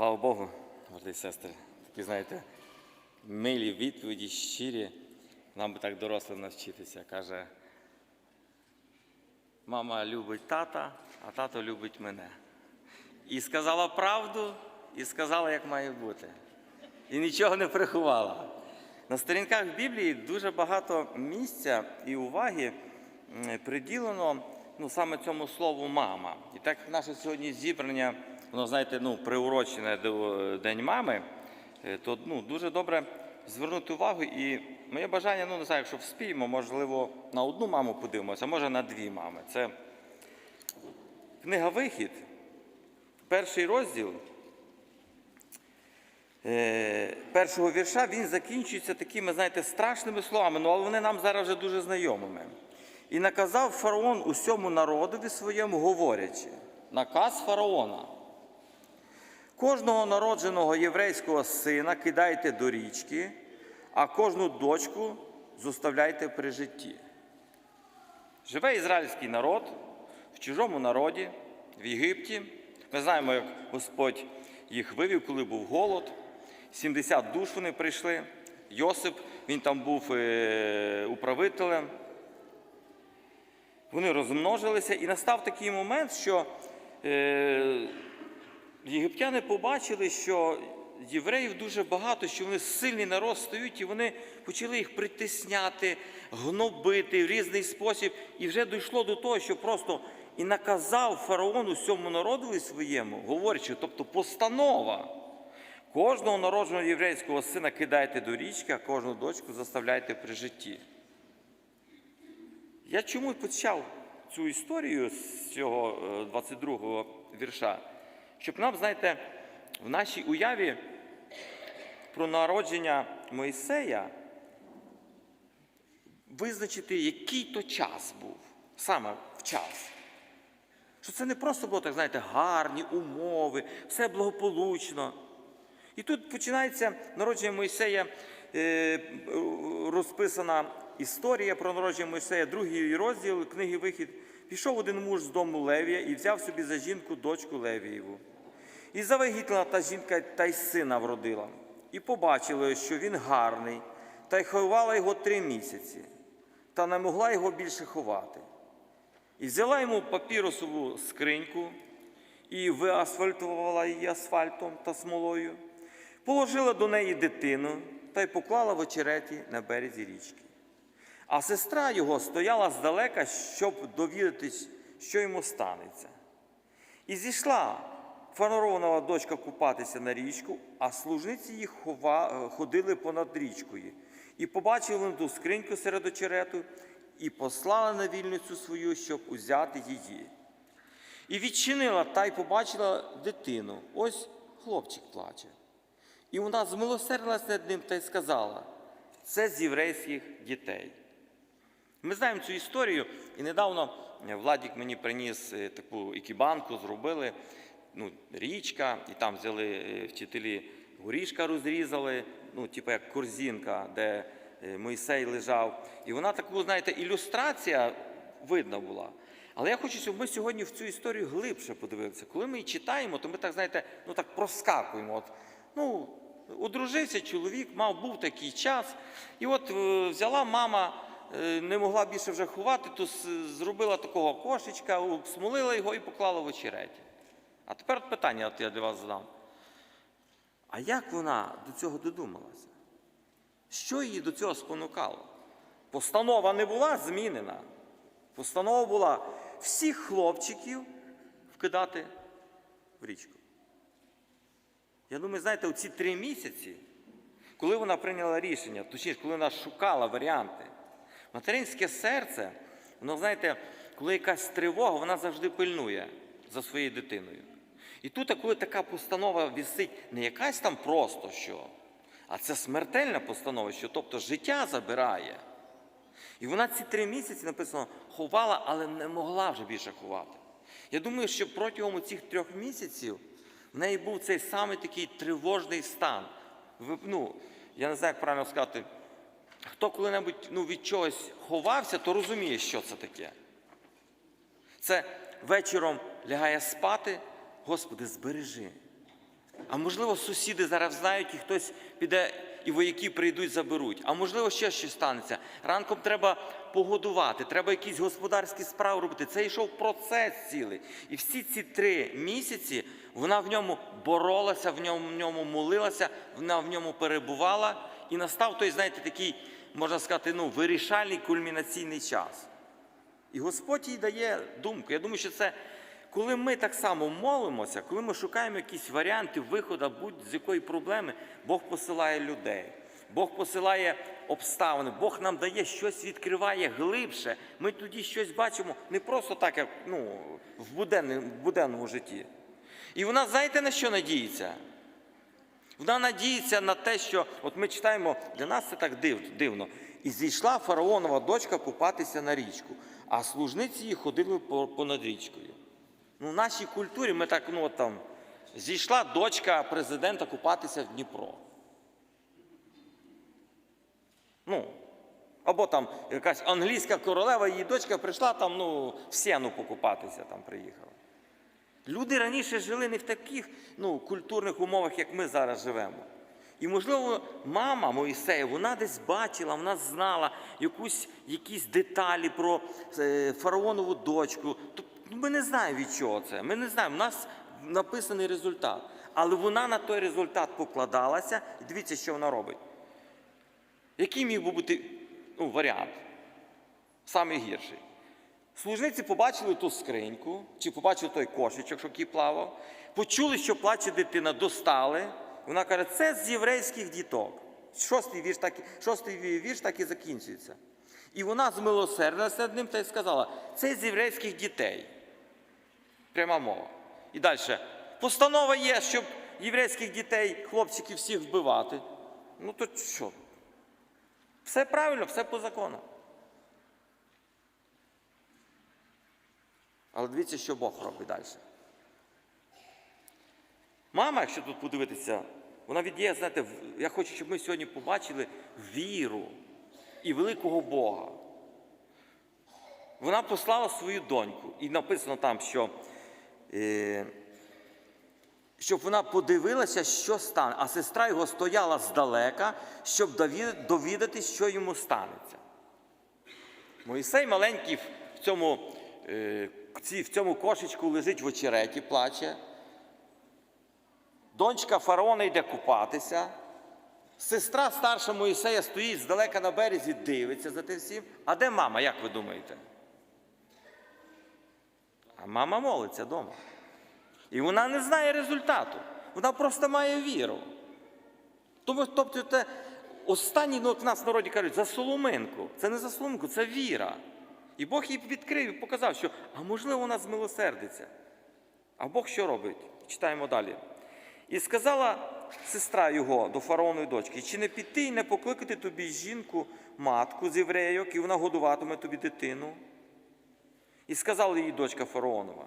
Слава Богу, брати і сестри. Такі, знаєте, милі відповіді, щирі. Нам би так дорослим навчитися. Каже, мама любить тата, а тато любить мене. І сказала правду, і сказала, як має бути. І нічого не приховала. На сторінках Біблії дуже багато місця і уваги приділено ну, саме цьому слову мама. І так наше сьогодні зібрання, воно, знаєте, ну, приурочене до е, День мами, е, то ну, дуже добре звернути увагу. І моє бажання, ну не знаю, якщо вспіємо, можливо, на одну маму подивимося, а може на дві мами. Це книга Вихід, перший розділ. Е, першого вірша він закінчується такими, знаєте, страшними словами, ну, але вони нам зараз вже дуже знайомими. І наказав фараон усьому народові своєму, говорячи, наказ фараона. Кожного народженого єврейського сина кидайте до річки, а кожну дочку зоставляйте при житті. Живе ізраїльський народ в чужому народі, в Єгипті. Ми знаємо, як Господь їх вивів, коли був голод. 70 душ вони прийшли. Йосип, він там був е, управителем. Вони розмножилися, і настав такий момент, що е, єгиптяни побачили, що євреїв дуже багато, що вони сильний народ стають, і вони почали їх притисняти, гнобити в різний спосіб. І вже дійшло до того, що просто і наказав фараон усьому народові своєму, говорячи, тобто постанова. Кожного народженого єврейського сина кидайте до річки, а кожну дочку заставляйте при житті. Я чому почав цю історію з цього 22-го вірша? Щоб нам, знаєте, в нашій уяві про народження Моїсея визначити, який то час був, саме в час. Що це не просто було, так знаєте, гарні умови, все благополучно. І тут починається народження Мойсея, е, розписана історія про народження Мойсея, другий розділ книги Вихід. Пішов один муж з дому Левія і взяв собі за жінку дочку Левієву. І завагітла та жінка та й сина вродила. І побачила, що він гарний, та й ховала його три місяці, та не могла його більше ховати. І взяла йому папіросову скриньку і виасфальтувала її асфальтом та смолою, положила до неї дитину та й поклала в очереті на березі річки. А сестра його стояла здалека, щоб довідатись, що йому станеться. І зійшла фараонова дочка купатися на річку, а служниці їх хова- ходили понад річкою. І побачили ту скриньку серед очерету, і послала на вільницю свою, щоб узяти її. І відчинила та й побачила дитину. Ось хлопчик плаче. І вона змилосердилась над ним та й сказала: це з єврейських дітей. Ми знаємо цю історію, і недавно Владік мені приніс е, таку ікібанку, зробили ну, річка, і там взяли е, вчителі горішка розрізали, ну, типу як корзинка, де е, Мойсей лежав. І вона таку, знаєте, ілюстрація видна була. Але я хочу, щоб ми сьогодні в цю історію глибше подивилися. Коли ми її читаємо, то ми так, знаєте, ну так проскакуємо. От, ну, одружився чоловік, мав був такий час. І от е, взяла мама, не могла більше вже ховати, то зробила такого кошечка, обсмолила його і поклала в очереті. А тепер питання от я для вас задам. А як вона до цього додумалася? Що її до цього спонукало? Постанова не була змінена. Постанова була всіх хлопчиків вкидати в річку. Я думаю, знаєте, у ці три місяці, коли вона прийняла рішення, точніше, коли вона шукала варіанти, материнське серце, воно, знаєте, коли якась тривога, вона завжди пильнує за своєю дитиною. І тут, коли така постанова висить, не якась там просто що, а це смертельна постанова, що тобто життя забирає. І вона ці три місяці написано ховала, але не могла вже більше ховати. Я думаю, що протягом цих трьох місяців в неї був цей самий такий тривожний стан. Ну, я не знаю, як правильно сказати, хто коли-небудь ну, від чогось ховався, то розуміє, що це таке. Це вечором лягає спати, Господи, збережи. А можливо, сусіди зараз знають, і хтось піде, і вояки прийдуть, заберуть. А можливо, ще щось станеться. Ранком треба погодувати, треба якісь господарські справи робити. Це йшов процес цілий. І всі ці три місяці вона в ньому боролася, в ньому, в ньому молилася, вона в ньому перебувала. І настав той, знаєте, такий, можна сказати, ну, вирішальний кульмінаційний час. І Господь їй дає думку. Я думаю, що це коли ми так само молимося, коли ми шукаємо якісь варіанти виходу будь-з якої проблеми, Бог посилає людей. Бог посилає обставини, Бог нам дає щось відкриває глибше. Ми тоді щось бачимо не просто так, як ну, в, буденному, в буденному житті. І вона, знаєте, на що надіється? Вона надіється на те, що от ми читаємо, для нас це так див, дивно. І зійшла фараонова дочка купатися на річку, а служниці її ходили понад річкою. Ну, в нашій культурі ми так, ну там, зійшла дочка президента купатися в Дніпро. Ну, або там якась англійська королева, її дочка прийшла там, ну, в сіну покупатися там приїхала. Люди раніше жили не в таких ну, культурних умовах, як ми зараз живемо. І, можливо, мама Моїсея, вона десь бачила, вона знала якусь, якісь деталі про е, фараонову дочку. Ми не знаємо від чого це. Ми не знаємо. У нас написаний результат. Але вона на той результат покладалася, і дивіться, що вона робить. Який міг би бути ну, варіант? Самий гірший. Служниці побачили ту скриньку, чи побачили той кошечок, який плавав, почули, що плаче дитина, достали. Вона каже, це з єврейських діток. Шостий вірш так, шостий вірш так і закінчується. І вона змилосердилася над ним та й сказала, це з єврейських дітей. Пряма мова. І далі. Постанова є, щоб єврейських дітей, хлопчиків всіх вбивати. Ну то що? Все правильно, все по закону. Але дивіться, що Бог робить далі. Мама, якщо тут подивитися, вона віддіє, знаєте, я хочу, щоб ми сьогодні побачили віру і великого Бога. Вона послала свою доньку, і написано там, що, щоб вона подивилася, що стане. А сестра його стояла здалека, щоб дові- довідатись, що йому станеться. Моїсей маленький в цьому, е, в цьому кошечку лежить в очереті, плаче. Донька фараона йде купатися. Сестра старша Моїсея стоїть здалека на березі, дивиться за тим всім. А де мама, як ви думаєте? А мама молиться вдома. І вона не знає результату. Вона просто має віру. Тому, тобто, це останній, ну, в нас в народі кажуть, за соломинку. Це не за соломинку, це віра. І Бог їй відкрив і показав, що, а можливо, вона змилосердиться. А Бог що робить? Читаємо далі. І сказала сестра його до фараонової дочки, чи не піти і не покликати тобі жінку, матку з єврейок, і вона годуватиме тобі дитину? І сказала їй дочка фараонова.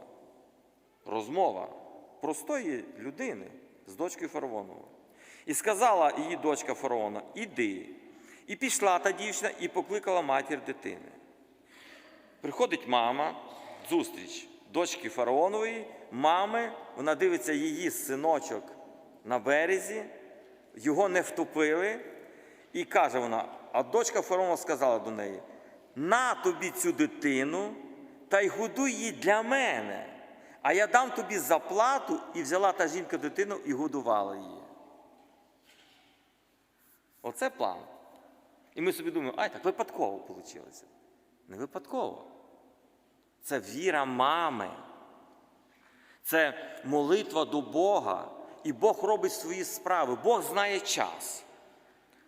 Розмова простої людини з дочкою фараоновою. І сказала її дочка фараона: Іди. І пішла та дівчина і покликала матір дитини. Приходить мама, зустріч дочки фараонової, мами, вона дивиться її синочок на березі, його не втопили. І каже вона: а дочка фараона сказала до неї: на тобі цю дитину та й годуй її для мене. А я дам тобі заплату і взяла та жінка дитину і годувала її. Оце план. І ми собі думаємо, ай, так випадково вийшло. Не випадково. Це віра мами. Це молитва до Бога. І Бог робить свої справи. Бог знає час.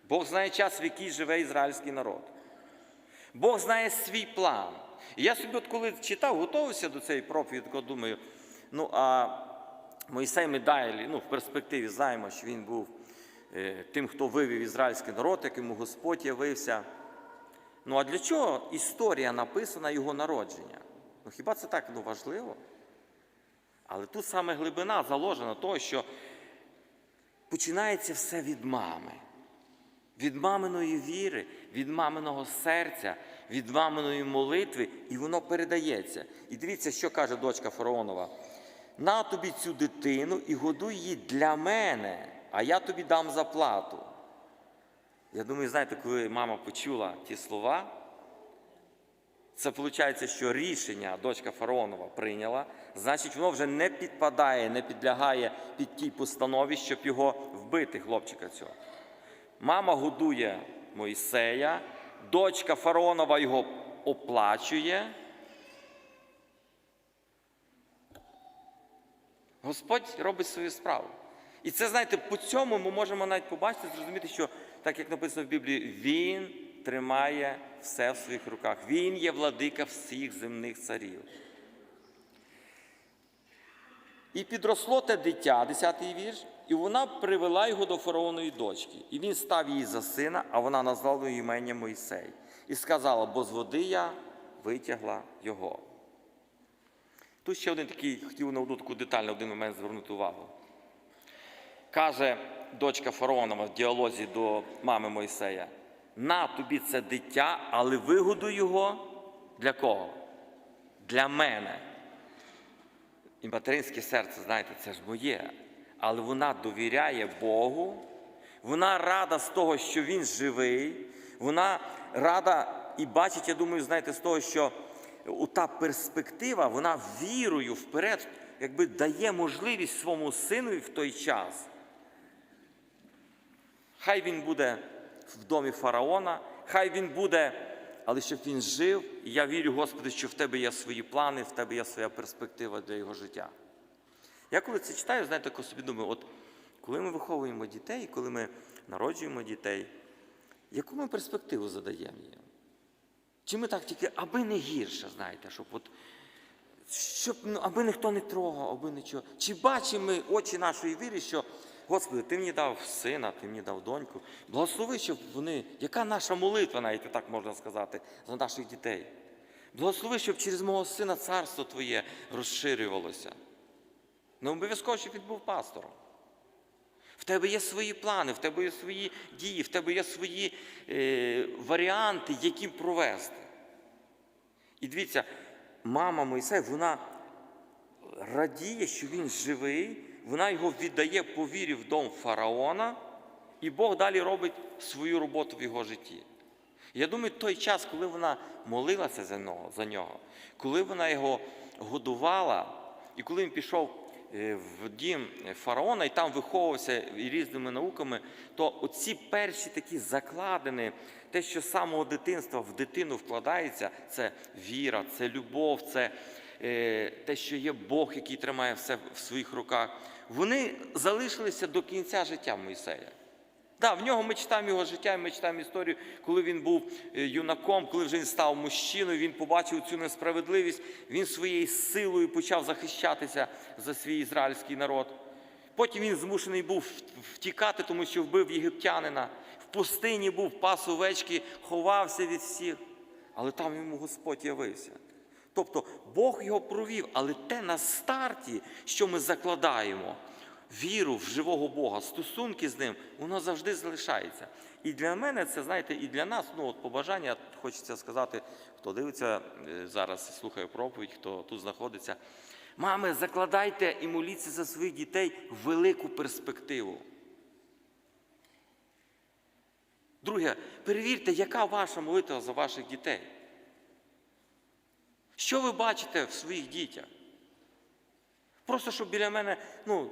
Бог знає час, в який живе ізраїльський народ. Бог знає свій план. І я собі, от коли читав, готувався до цієї проповіді, думаю, ну а Моїсей Медайлі, ну, в перспективі знаємо, що він був е, тим, хто вивів ізраїльський народ, якому Господь явився. Ну а для чого історія написана його народження? Ну хіба це так ну, важливо? Але тут саме глибина заложена того, що починається все від мами. Від маминої віри, від маминого серця, від маминої молитви, і воно передається. І дивіться, що каже дочка фараонова. на тобі цю дитину і годуй її для мене, а я тобі дам заплату. Я думаю, знаєте, коли мама почула ті слова, це виходить, що рішення дочка Фараонова прийняла, значить, воно вже не підпадає, не підлягає під тій постанові, щоб його вбити, хлопчика цього. Мама годує Мойсея, дочка Фараонова його оплачує. Господь робить свою справу. І це, знаєте, по цьому ми можемо навіть побачити, зрозуміти, що, так як написано в Біблії, Він тримає все в своїх руках. Він є владика всіх земних царів. І підросло те дитя, 10-й вірш, і вона привела його до фараонової дочки. І він став її за сина, а вона назвала його імення Мойсей. І сказала, бо з води я витягла його. Тут ще один такий, хотів на одну таку деталь на один момент звернути увагу. Каже дочка Фараонова в діалозі до мами Мойсея: на тобі це дитя, але вигоду його для кого? Для мене. І материнське серце, знаєте, це ж моє. Але вона довіряє Богу, вона рада з того, що він живий, вона рада і бачить, я думаю, знаєте, з того, що та перспектива, вона вірою вперед, якби дає можливість своєму синові в той час. Хай він буде в домі фараона, хай він буде, але щоб він жив, і я вірю, Господи, що в тебе є свої плани, в тебе є своя перспектива для його життя. Я коли це читаю, знаєте, так собі думаю, от коли ми виховуємо дітей, коли ми народжуємо дітей, яку ми перспективу задаємо їм? Чи ми так тільки, аби не гірше, знаєте, щоб от, щоб, ну, аби ніхто не трогав, аби нічого. Чи бачимо ми очі нашої віри, що, Господи, Ти мені дав сина, Ти мені дав доньку. Благослови, щоб вони, яка наша молитва, навіть так можна сказати, за наших дітей. Благослови, щоб через мого сина царство Твоє розширювалося. Не обов'язково, щоб він був пастором. В тебе є свої плани, в тебе є свої дії, в тебе є свої е, варіанти, які провести. І дивіться, мама Мойсей, вона радіє, що він живий, вона його віддає по вірі в дом фараона, і Бог далі робить свою роботу в його житті. Я думаю, той час, коли вона молилася за нього, за нього, коли вона його годувала, і коли він пішов в дім фараона і там виховувався різними науками, то оці перші такі закладини, те, що з самого дитинства в дитину вкладається, це віра, це любов, це е, те, що є Бог, який тримає все в своїх руках, вони залишилися до кінця життя Мойсея. Да, в нього ми читаємо його життя, і ми читаємо історію, коли він був е, юнаком, коли вже він став мужчиною, він побачив цю несправедливість, він своєю силою почав захищатися за свій ізраїльський народ. Потім він змушений був втікати, тому що вбив єгиптянина. В пустині був, пас овечки, ховався від всіх. Але там йому Господь явився. Тобто Бог його провів, але те на старті, що ми закладаємо, віру в живого Бога, стосунки з ним, воно завжди залишається. І для мене це, знаєте, і для нас, ну от побажання, хочеться сказати, хто дивиться е, зараз, слухає проповідь, хто тут знаходиться. Мами, закладайте і моліться за своїх дітей велику перспективу. Друге, перевірте, яка ваша молитва за ваших дітей. Що ви бачите в своїх дітях? Просто щоб біля мене, ну,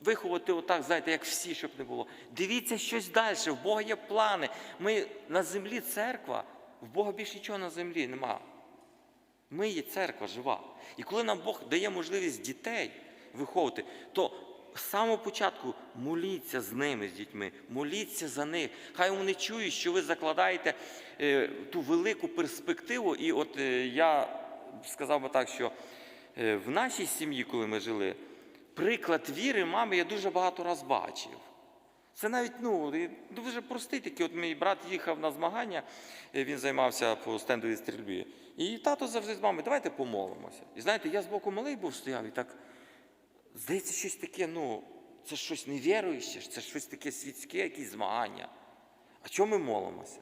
виховати отак, знаєте, як всі, щоб не було. Дивіться щось далі. В Бога є плани. Ми на землі церква, в Бога більше нічого на землі нема. Ми є церква жива. І коли нам Бог дає можливість дітей виховувати, то з самого початку моліться з ними, з дітьми, моліться за них. Хай вони чують, що ви закладаєте е, ту велику перспективу. І от е, я сказав би так, що е, в нашій сім'ї, коли ми жили, приклад віри мами я дуже багато раз бачив. Це навіть ну, дуже простий такий. От мій брат їхав на змагання, він займався по стендовій стрільбі. І тато завжди з мамою, давайте помолимося. І знаєте, я з боку малий був стояв і так, здається, щось таке, ну, це щось невіруюче, це щось таке світське, якісь змагання. А чому ми молимося?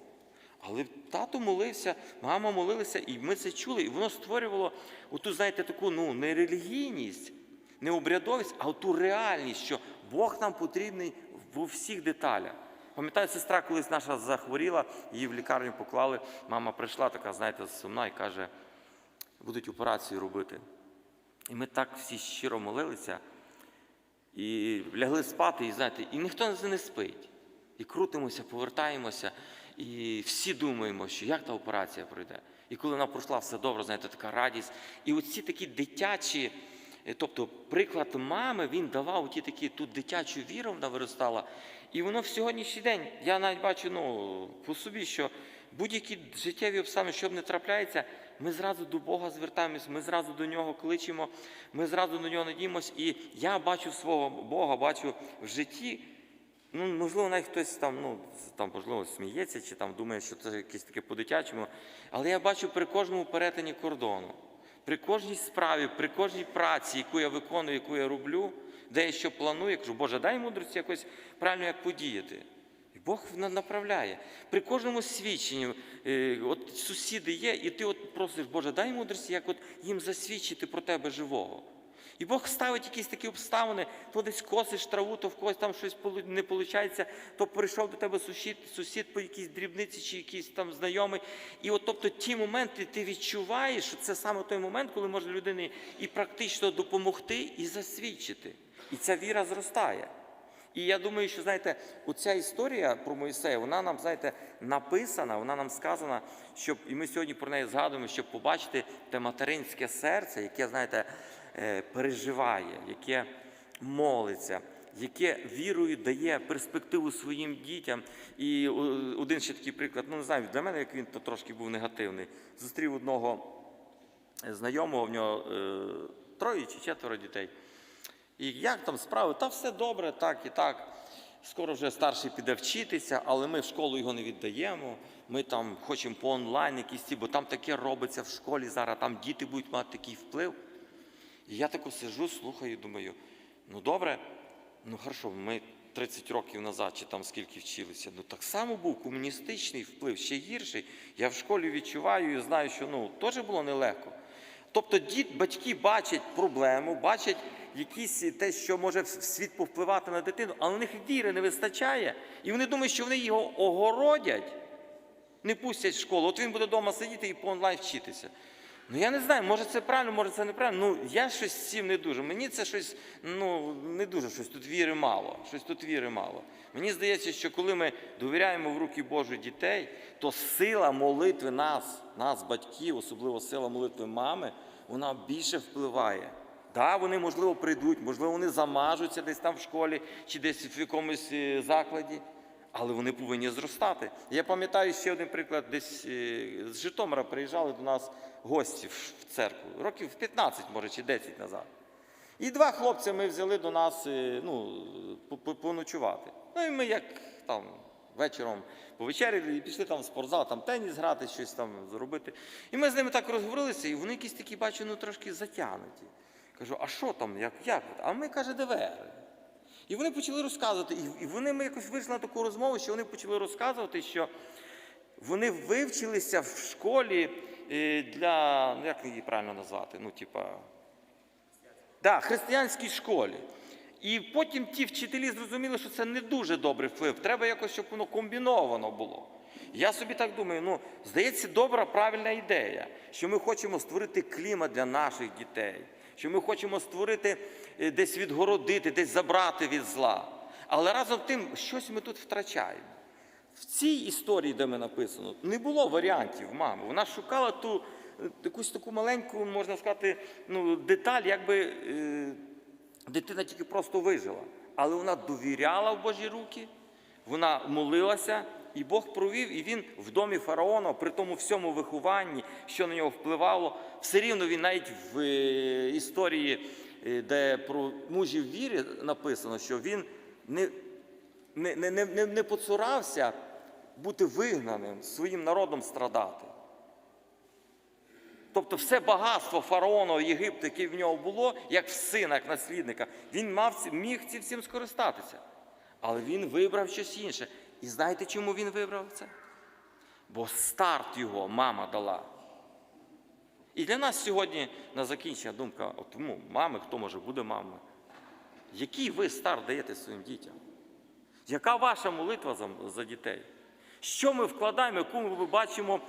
Але тато молився, мама молилася, і ми це чули, і воно створювало оту, знаєте, таку ну, не релігійність, Не обрядовість, а ту реальність, що Бог нам потрібний в всіх деталях. Пам'ятаю, сестра колись наша захворіла, її в лікарню поклали. Мама прийшла, така, знаєте, сумна і каже, будуть операцію робити. І ми так всі щиро молилися і лягли спати, і знаєте, і ніхто не спить. І крутимося, повертаємося, і всі думаємо, що як та операція пройде. І коли вона пройшла, все добре, знаєте, така радість. І оці такі дитячі, тобто приклад мами, він давав ті такі тут дитячу віру, вона виростала. І воно в сьогоднішній день, я навіть бачу ну, по собі, що будь-які життєві обставини, що б не трапляється, ми зразу до Бога звертаємось, ми зразу до нього кличемо, ми зразу до нього надіємось. І я бачу свого Бога, бачу в житті. Ну, можливо, навіть хтось там, ну, там, можливо, сміється чи там думає, що це якесь таке по-дитячому. Але я бачу при кожному перетині кордону, при кожній справі, при кожній праці, яку я виконую, яку я роблю, де я що планую, я кажу, Боже, дай мудрості якось правильно як подіяти. І Бог на- направляє. При кожному свідченні, е, от сусіди є, і ти от просиш, Боже, дай мудрості, як от їм засвідчити про тебе живого. І Бог ставить якісь такі обставини, то десь косиш траву, то в когось там щось не виходить, то прийшов до тебе сусід, сусід по якійсь дрібниці чи якийсь там знайомий. І от тобто ті моменти ти відчуваєш, що це саме той момент, коли можна людині і практично допомогти, і засвідчити. І ця віра зростає. І я думаю, що знаєте, оця історія про Моїсея, вона нам, знаєте, написана, вона нам сказана, щоб і ми сьогодні про неї згадуємо, щоб побачити те материнське серце, яке, знаєте, переживає, яке молиться, яке вірою дає перспективу своїм дітям. І один ще такий приклад, ну не знаю, для мене як він то трошки був негативний. Зустрів одного знайомого, в нього е, троє чи четверо дітей. І як там справи? Та все добре, так і так. Скоро вже старший піде вчитися, але ми в школу його не віддаємо. Ми там хочемо по онлайн якісь бо там таке робиться в школі зараз, там діти будуть мати такий вплив. І я тако сижу, слухаю, думаю, ну добре, ну хорошо, ми 30 років назад, чи там скільки вчилися, ну так само був комуністичний вплив, ще гірший. Я в школі відчуваю і знаю, що ну теж було нелегко. Тобто діт, батьки бачать проблему, бачать якісь те, що може в світ повпливати на дитину, але у них віри не вистачає, і вони думають, що вони його огородять, не пустять в школу. От він буде вдома сидіти і по онлайн вчитися. Ну я не знаю, може це правильно, може це неправильно. Ну я щось з цим не дуже. Мені це щось ну не дуже щось тут віри мало. Щось тут віри мало. Мені здається, що коли ми довіряємо в руки Божі дітей, то сила молитви нас, нас, батьків, особливо сила молитви мами, вона більше впливає. Да, вони, можливо, прийдуть, можливо, вони замажуться десь там в школі чи десь в якомусь е, закладі, але вони повинні зростати. Я пам'ятаю ще один приклад, десь е, з Житомира приїжджали до нас гості в церкву, років 15, може, чи 10 назад. І два хлопці ми взяли до нас е, ну, по- по- поночувати. Ну і ми як там вечором повечеряли і пішли там в спортзал, там теніс грати, щось там зробити. І ми з ними так розговорилися, і вони якісь такі, бачу, ну трошки затягнуті. Кажу, а що там, як? як? А ми, каже, ДВР. І вони почали розказувати, і- вони ми якось вийшли на таку розмову, що вони почали розказувати, що вони вивчилися в школі е, для, ну як її правильно назвати? Ну, типа, да, християнській школі. І потім ті вчителі зрозуміли, що це не дуже добрий вплив. Треба якось, щоб воно комбіновано було. Я собі так думаю, ну, здається, добра, правильна ідея, що ми хочемо створити клімат для наших дітей, що ми хочемо створити, е, десь відгородити, десь забрати від зла. Але разом з тим, щось ми тут втрачаємо. В цій історії, де ми написано, не було варіантів мами. Вона шукала ту е, якусь таку маленьку, можна сказати, ну, деталь, якби е, дитина тільки просто вижила. Але вона довіряла в Божі руки, вона молилася, і Бог провів, і він в домі фараона, при тому всьому вихованні, що на нього впливало, все рівно він навіть в е, історії, е, де про мужів віри написано, що він не, не, не, не, не поцурався бути вигнаним, своїм народом страдати. Тобто все багатство фараона Єгипту, яке в нього було, як в сина, як наслідника, він мав, міг цим всім скористатися. Але він вибрав щось інше. І знаєте, чому він вибрав це? Бо старт його мама дала. І для нас сьогодні на закінчення думка, от, ну, мами, хто може буде мамою. Який ви старт даєте своїм дітям? Яка ваша молитва за, за дітей? Що ми вкладаємо, яку ми бачимо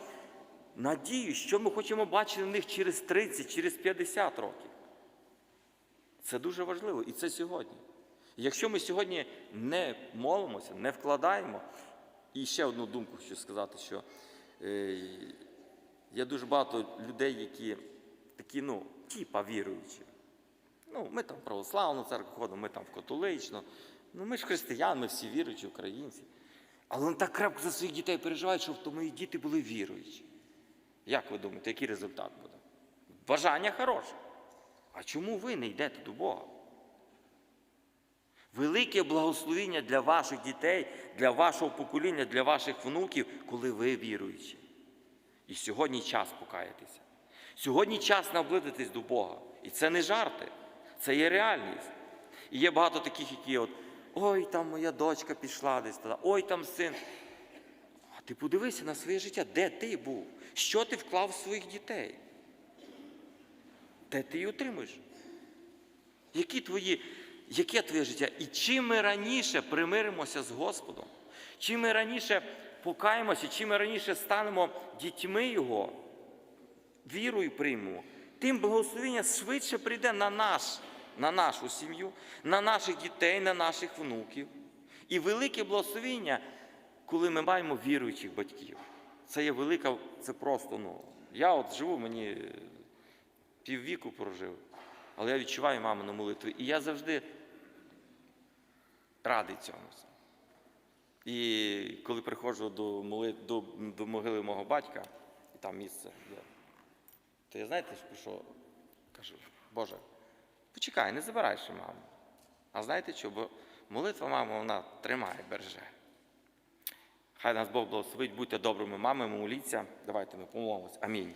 надію, що ми хочемо бачити в них через 30, через 50 років? Це дуже важливо, і це сьогодні. Якщо ми сьогодні не молимося, не вкладаємо, і ще одну думку хочу сказати, що е, є дуже багато людей, які такі, ну, типа віруючі. Ну, ми там православну церкву ходимо, ми там в католичну. Ну, ми ж християни, ми всі віруючі, українці. Але вони так крепко за своїх дітей переживають, щоб то мої діти були віруючі. Як ви думаєте, який результат буде? Бажання хороше. А чому ви не йдете до Бога? Велике благословіння для ваших дітей, для вашого покоління, для ваших внуків, коли ви віруючі. І сьогодні час покаятися. Сьогодні час наблизитись до Бога. І це не жарти, це є реальність. І є багато таких, які от, ой, там моя дочка пішла десь ой, там син. А ти подивися на своє життя, де ти був? Що ти вклав в своїх дітей? Де ти її отримуєш? Які твої, яке твоє життя? І чим ми раніше примиримося з Господом, чим ми раніше покаємося, чим ми раніше станемо дітьми Його, вірою приймемо, тим благословення швидше прийде на нас, на нашу сім'ю, на наших дітей, на наших внуків. І велике благословення, коли ми маємо віруючих батьків. Це є велика, це просто, ну, я от живу, мені піввіку прожив, але я відчуваю мамину молитву. І я завжди радий цьому. І коли приходжу до, моли... до, до могили мого батька, і там місце є, то я знаєте, що кажу, Боже, почекай, не забирай маму. А знаєте що? Бо молитва мами, вона тримає, береже. Хай нас Бог благословить, будьте добрими мамами, моліться. Давайте ми помолимось. Амінь.